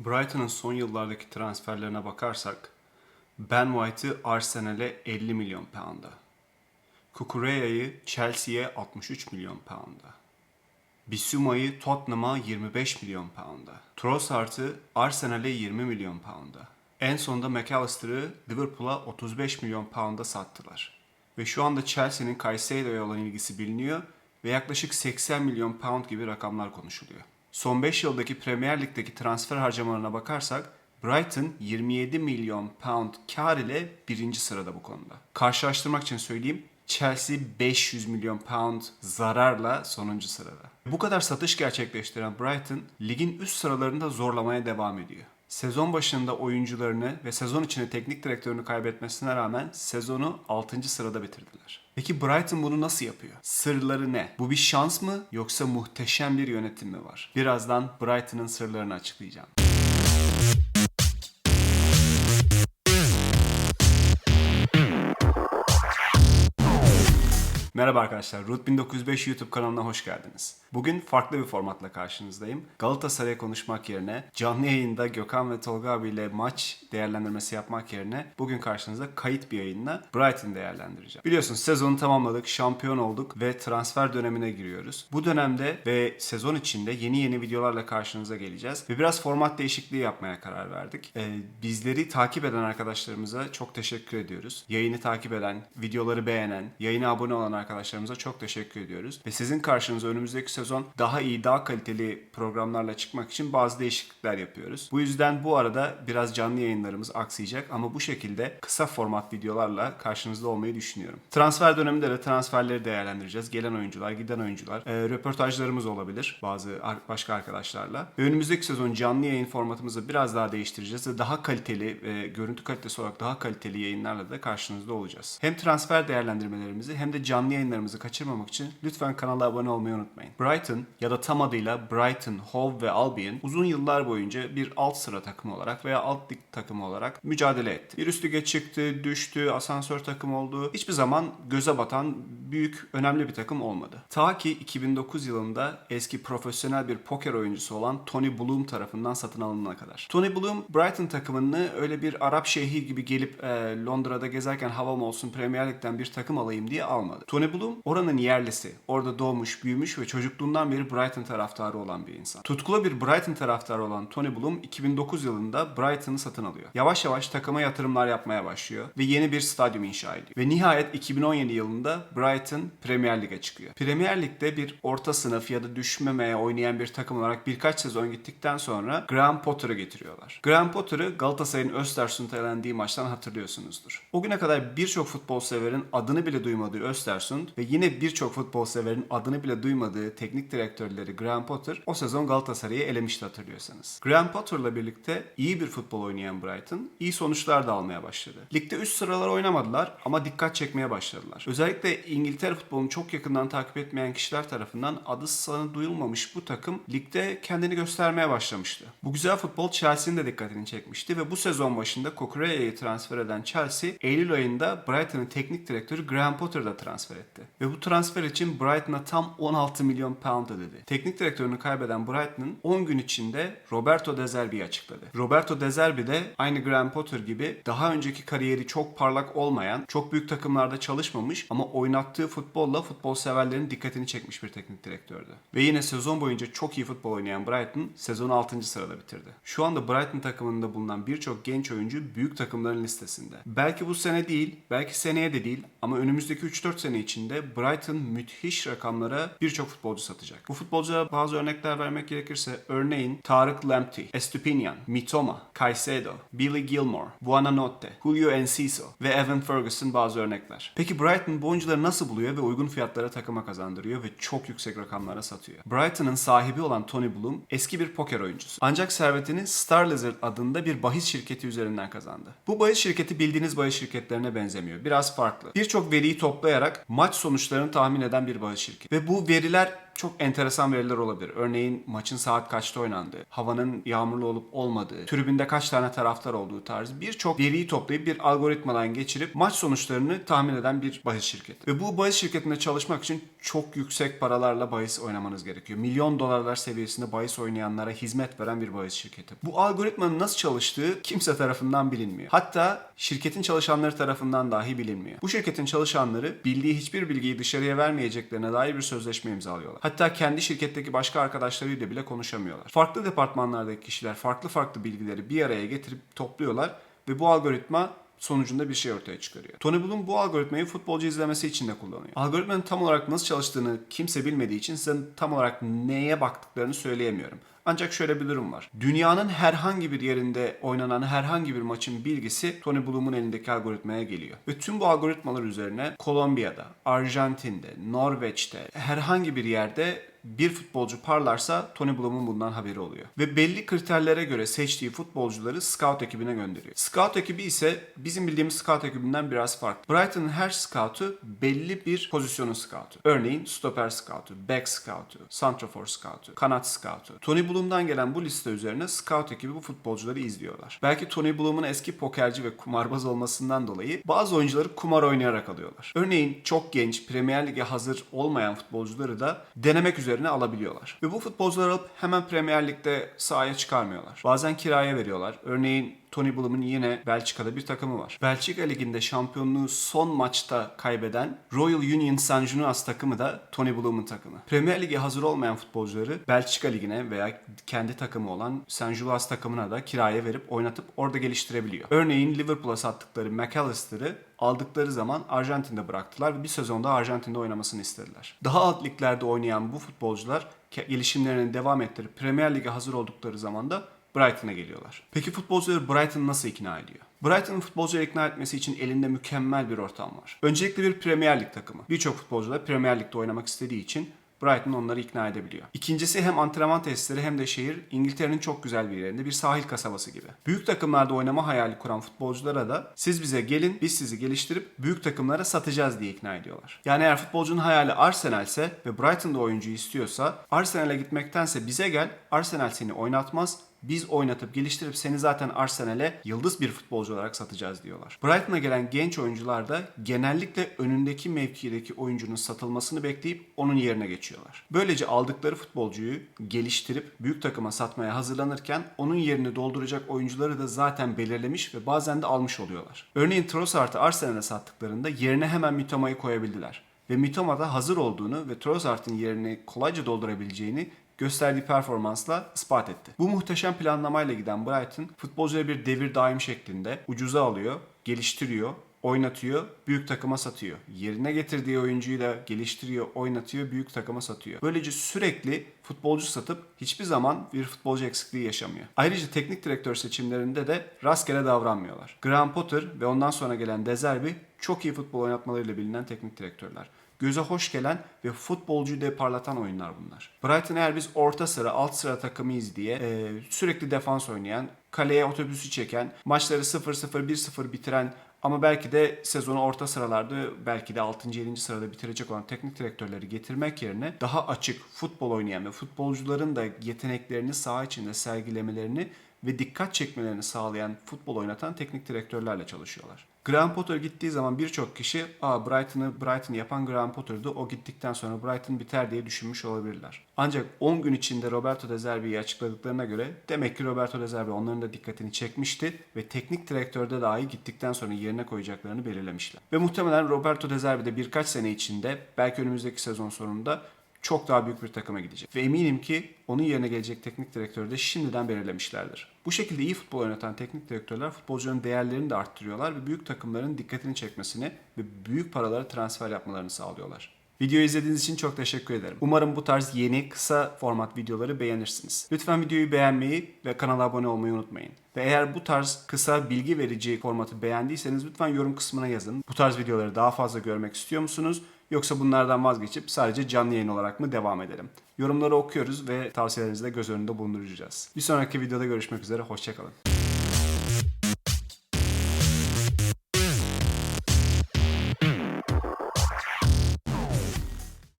Brighton'ın son yıllardaki transferlerine bakarsak Ben White'ı Arsenal'e 50 milyon pound'a, Kukureya'yı Chelsea'ye 63 milyon pound'a, Bissouma'yı Tottenham'a 25 milyon pound'a, Trossard'ı Arsenal'e 20 milyon pound'a, en sonunda McAllister'ı Liverpool'a 35 milyon pound'a sattılar. Ve şu anda Chelsea'nin Caicedo'ya olan ilgisi biliniyor ve yaklaşık 80 milyon pound gibi rakamlar konuşuluyor. Son 5 yıldaki Premier Lig'deki transfer harcamalarına bakarsak Brighton 27 milyon pound kar ile birinci sırada bu konuda. Karşılaştırmak için söyleyeyim Chelsea 500 milyon pound zararla sonuncu sırada. Bu kadar satış gerçekleştiren Brighton ligin üst sıralarında zorlamaya devam ediyor. Sezon başında oyuncularını ve sezon içinde teknik direktörünü kaybetmesine rağmen sezonu 6. sırada bitirdiler. Peki Brighton bunu nasıl yapıyor? Sırları ne? Bu bir şans mı yoksa muhteşem bir yönetim mi var? Birazdan Brighton'ın sırlarını açıklayacağım. Merhaba arkadaşlar, Root 1905 YouTube kanalına hoş geldiniz. Bugün farklı bir formatla karşınızdayım. Galatasaray'a konuşmak yerine, canlı yayında Gökhan ve Tolga abiyle maç değerlendirmesi yapmak yerine bugün karşınızda kayıt bir yayınla Brighton değerlendireceğim. Biliyorsunuz sezonu tamamladık, şampiyon olduk ve transfer dönemine giriyoruz. Bu dönemde ve sezon içinde yeni yeni videolarla karşınıza geleceğiz ve biraz format değişikliği yapmaya karar verdik. Ee, bizleri takip eden arkadaşlarımıza çok teşekkür ediyoruz. Yayını takip eden, videoları beğenen, yayına abone olan arkadaşlarımıza çok teşekkür ediyoruz. Ve sizin karşınıza önümüzdeki sezon daha iyi, daha kaliteli programlarla çıkmak için bazı değişiklikler yapıyoruz. Bu yüzden bu arada biraz canlı yayınlarımız aksayacak ama bu şekilde kısa format videolarla karşınızda olmayı düşünüyorum. Transfer döneminde de transferleri değerlendireceğiz. Gelen oyuncular, giden oyuncular, e, röportajlarımız olabilir bazı başka arkadaşlarla. Ve önümüzdeki sezon canlı yayın formatımızı biraz daha değiştireceğiz ve daha kaliteli, e, görüntü kalitesi olarak daha kaliteli yayınlarla da karşınızda olacağız. Hem transfer değerlendirmelerimizi hem de canlı yayınlarımızı kaçırmamak için lütfen kanala abone olmayı unutmayın. Brighton ya da tam adıyla Brighton, Hove ve Albion uzun yıllar boyunca bir alt sıra takımı olarak veya alt lig takımı olarak mücadele etti. Bir üst lige çıktı, düştü, asansör takımı oldu. Hiçbir zaman göze batan büyük, önemli bir takım olmadı. Ta ki 2009 yılında eski profesyonel bir poker oyuncusu olan Tony Bloom tarafından satın alınana kadar. Tony Bloom Brighton takımını öyle bir Arap şeyhi gibi gelip e, Londra'da gezerken havam olsun Premier Lig'den bir takım alayım diye almadı. Tony Bloom oranın yerlisi. Orada doğmuş, büyümüş ve çocukluğundan beri Brighton taraftarı olan bir insan. Tutkulu bir Brighton taraftarı olan Tony Bloom 2009 yılında Brighton'ı satın alıyor. Yavaş yavaş takıma yatırımlar yapmaya başlıyor ve yeni bir stadyum inşa ediyor. Ve nihayet 2017 yılında Brighton Premier Lig'e çıkıyor. Premier Lig'de bir orta sınıf ya da düşmemeye oynayan bir takım olarak birkaç sezon gittikten sonra Graham Potter'ı getiriyorlar. Graham Potter'ı Galatasaray'ın Östersund'a elendiği maçtan hatırlıyorsunuzdur. O güne kadar birçok futbol severin adını bile duymadığı Östersund ve yine birçok futbol severin adını bile duymadığı teknik direktörleri Graham Potter o sezon Galatasaray'ı elemişti hatırlıyorsanız. Graham Potter'la birlikte iyi bir futbol oynayan Brighton iyi sonuçlar da almaya başladı. Ligde üst sıralar oynamadılar ama dikkat çekmeye başladılar. Özellikle İngiltere futbolunu çok yakından takip etmeyen kişiler tarafından adı sanı duyulmamış bu takım ligde kendini göstermeye başlamıştı. Bu güzel futbol Chelsea'nin de dikkatini çekmişti ve bu sezon başında Kukureya'yı transfer eden Chelsea Eylül ayında Brighton'ın teknik direktörü Graham Potter'ı transfer etti. Ve bu transfer için Brighton'a tam 16 milyon pound ödedi. Teknik direktörünü kaybeden Brighton'ın 10 gün içinde Roberto De Zerbi'yi açıkladı. Roberto De Zerbi de aynı Graham Potter gibi daha önceki kariyeri çok parlak olmayan, çok büyük takımlarda çalışmamış ama oynattığı futbolla futbol severlerin dikkatini çekmiş bir teknik direktördü. Ve yine sezon boyunca çok iyi futbol oynayan Brighton sezonu 6. sırada bitirdi. Şu anda Brighton takımında bulunan birçok genç oyuncu büyük takımların listesinde. Belki bu sene değil, belki seneye de değil ama önümüzdeki 3-4 sene içinde Brighton müthiş rakamlara birçok futbolcu satacak. Bu futbolculara bazı örnekler vermek gerekirse örneğin Tarık Lamptey, Estupinian, Mitoma, Caicedo, Billy Gilmore, Buonanotte, Julio Enciso ve Evan Ferguson bazı örnekler. Peki Brighton bu oyuncuları nasıl buluyor ve uygun fiyatlara takıma kazandırıyor ve çok yüksek rakamlara satıyor? Brighton'ın sahibi olan Tony Bloom eski bir poker oyuncusu. Ancak servetini Star Lizard adında bir bahis şirketi üzerinden kazandı. Bu bahis şirketi bildiğiniz bahis şirketlerine benzemiyor. Biraz farklı. Birçok veriyi toplayarak maç sonuçlarını tahmin eden bir bahis şirketi. Ve bu veriler çok enteresan veriler olabilir. Örneğin maçın saat kaçta oynandığı, havanın yağmurlu olup olmadığı, tribünde kaç tane taraftar olduğu tarzı birçok veriyi toplayıp bir algoritmadan geçirip maç sonuçlarını tahmin eden bir bahis şirketi. Ve bu bahis şirketinde çalışmak için çok yüksek paralarla bahis oynamanız gerekiyor. Milyon dolarlar seviyesinde bahis oynayanlara hizmet veren bir bahis şirketi. Bu algoritmanın nasıl çalıştığı kimse tarafından bilinmiyor. Hatta şirketin çalışanları tarafından dahi bilinmiyor. Bu şirketin çalışanları bildiği hiçbir bilgiyi dışarıya vermeyeceklerine dair bir sözleşme imzalıyorlar. Hatta kendi şirketteki başka arkadaşlarıyla bile konuşamıyorlar. Farklı departmanlardaki kişiler farklı farklı bilgileri bir araya getirip topluyorlar ve bu algoritma sonucunda bir şey ortaya çıkarıyor. Tony Bloom bu algoritmayı futbolcu izlemesi için de kullanıyor. Algoritmanın tam olarak nasıl çalıştığını kimse bilmediği için size tam olarak neye baktıklarını söyleyemiyorum. Ancak şöyle bir durum var. Dünyanın herhangi bir yerinde oynanan herhangi bir maçın bilgisi Tony Bloom'un elindeki algoritmaya geliyor. Ve tüm bu algoritmalar üzerine Kolombiya'da, Arjantin'de, Norveç'te herhangi bir yerde bir futbolcu parlarsa Tony Bloom'un bundan haberi oluyor. Ve belli kriterlere göre seçtiği futbolcuları scout ekibine gönderiyor. Scout ekibi ise bizim bildiğimiz scout ekibinden biraz farklı. Brighton'ın her scout'u belli bir pozisyonun scout'u. Örneğin stoper scout'u, back scout'u, santrafor scout'u, kanat scout'u. Tony Bloom'dan gelen bu liste üzerine scout ekibi bu futbolcuları izliyorlar. Belki Tony Bloom'un eski pokerci ve kumarbaz olmasından dolayı bazı oyuncuları kumar oynayarak alıyorlar. Örneğin çok genç, Premier Lig'e hazır olmayan futbolcuları da denemek üzere üzerine alabiliyorlar. Ve bu futbolcuları alıp hemen Premier Lig'de sahaya çıkarmıyorlar. Bazen kiraya veriyorlar. Örneğin Tony Bloom'un yine Belçika'da bir takımı var. Belçika Ligi'nde şampiyonluğu son maçta kaybeden Royal Union Saint-Ginois takımı da Tony Bloom'un takımı. Premier Lig'e hazır olmayan futbolcuları Belçika Ligi'ne veya kendi takımı olan Saint-Ginois takımına da kiraya verip oynatıp orada geliştirebiliyor. Örneğin Liverpool'a sattıkları McAllister'ı aldıkları zaman Arjantin'de bıraktılar ve bir sezonda Arjantin'de oynamasını istediler. Daha alt liglerde oynayan bu futbolcular gelişimlerini devam ettirip Premier Lig'e hazır oldukları zaman da Brighton'a geliyorlar. Peki futbolcuları Brighton nasıl ikna ediyor? Brighton'ın futbolcuları ikna etmesi için elinde mükemmel bir ortam var. Öncelikle bir Premier Lig takımı. Birçok futbolcu da Premier Lig'de oynamak istediği için Brighton onları ikna edebiliyor. İkincisi hem antrenman testleri hem de şehir İngiltere'nin çok güzel bir yerinde bir sahil kasabası gibi. Büyük takımlarda oynama hayali kuran futbolculara da siz bize gelin biz sizi geliştirip büyük takımlara satacağız diye ikna ediyorlar. Yani eğer futbolcunun hayali Arsenal ise ve Brighton'da oyuncu istiyorsa Arsenal'e gitmektense bize gel Arsenal seni oynatmaz biz oynatıp geliştirip seni zaten Arsenal'e yıldız bir futbolcu olarak satacağız diyorlar. Brighton'a gelen genç oyuncular da genellikle önündeki mevkideki oyuncunun satılmasını bekleyip onun yerine geçiyorlar. Böylece aldıkları futbolcuyu geliştirip büyük takıma satmaya hazırlanırken onun yerini dolduracak oyuncuları da zaten belirlemiş ve bazen de almış oluyorlar. Örneğin Trossard'ı Arsenal'e sattıklarında yerine hemen Mitoma'yı koyabildiler ve Mitoma da hazır olduğunu ve Trossard'ın yerini kolayca doldurabileceğini gösterdiği performansla ispat etti. Bu muhteşem planlamayla giden Brighton futbolcuları bir devir daim şeklinde ucuza alıyor, geliştiriyor, oynatıyor, büyük takıma satıyor. Yerine getirdiği oyuncuyu da geliştiriyor, oynatıyor, büyük takıma satıyor. Böylece sürekli futbolcu satıp hiçbir zaman bir futbolcu eksikliği yaşamıyor. Ayrıca teknik direktör seçimlerinde de rastgele davranmıyorlar. Graham Potter ve ondan sonra gelen De Zerbi çok iyi futbol oynatmalarıyla bilinen teknik direktörler göze hoş gelen ve futbolcuyu de parlatan oyunlar bunlar. Brighton eğer biz orta sıra, alt sıra takımıyız diye e, sürekli defans oynayan, kaleye otobüsü çeken, maçları 0-0, 1-0 bitiren ama belki de sezonu orta sıralarda belki de 6. 7. sırada bitirecek olan teknik direktörleri getirmek yerine daha açık futbol oynayan ve futbolcuların da yeteneklerini saha içinde sergilemelerini ve dikkat çekmelerini sağlayan futbol oynatan teknik direktörlerle çalışıyorlar. Graham Potter gittiği zaman birçok kişi Aa, Brighton'ı Brighton yapan Graham Potter'dı. O gittikten sonra Brighton biter diye düşünmüş olabilirler. Ancak 10 gün içinde Roberto De Zerbi'yi açıkladıklarına göre demek ki Roberto De Zerbi onların da dikkatini çekmişti ve teknik direktörde dahi gittikten sonra yerine koyacaklarını belirlemişler. Ve muhtemelen Roberto De Zerbi de birkaç sene içinde belki önümüzdeki sezon sonunda çok daha büyük bir takıma gidecek. Ve eminim ki onun yerine gelecek teknik direktörü de şimdiden belirlemişlerdir. Bu şekilde iyi futbol oynatan teknik direktörler futbolcuların değerlerini de arttırıyorlar ve büyük takımların dikkatini çekmesini ve büyük paraları transfer yapmalarını sağlıyorlar. Videoyu izlediğiniz için çok teşekkür ederim. Umarım bu tarz yeni kısa format videoları beğenirsiniz. Lütfen videoyu beğenmeyi ve kanala abone olmayı unutmayın. Ve eğer bu tarz kısa bilgi verici formatı beğendiyseniz lütfen yorum kısmına yazın. Bu tarz videoları daha fazla görmek istiyor musunuz? Yoksa bunlardan vazgeçip sadece canlı yayın olarak mı devam edelim? Yorumları okuyoruz ve tavsiyelerinizi de göz önünde bulunduracağız. Bir sonraki videoda görüşmek üzere, hoşçakalın.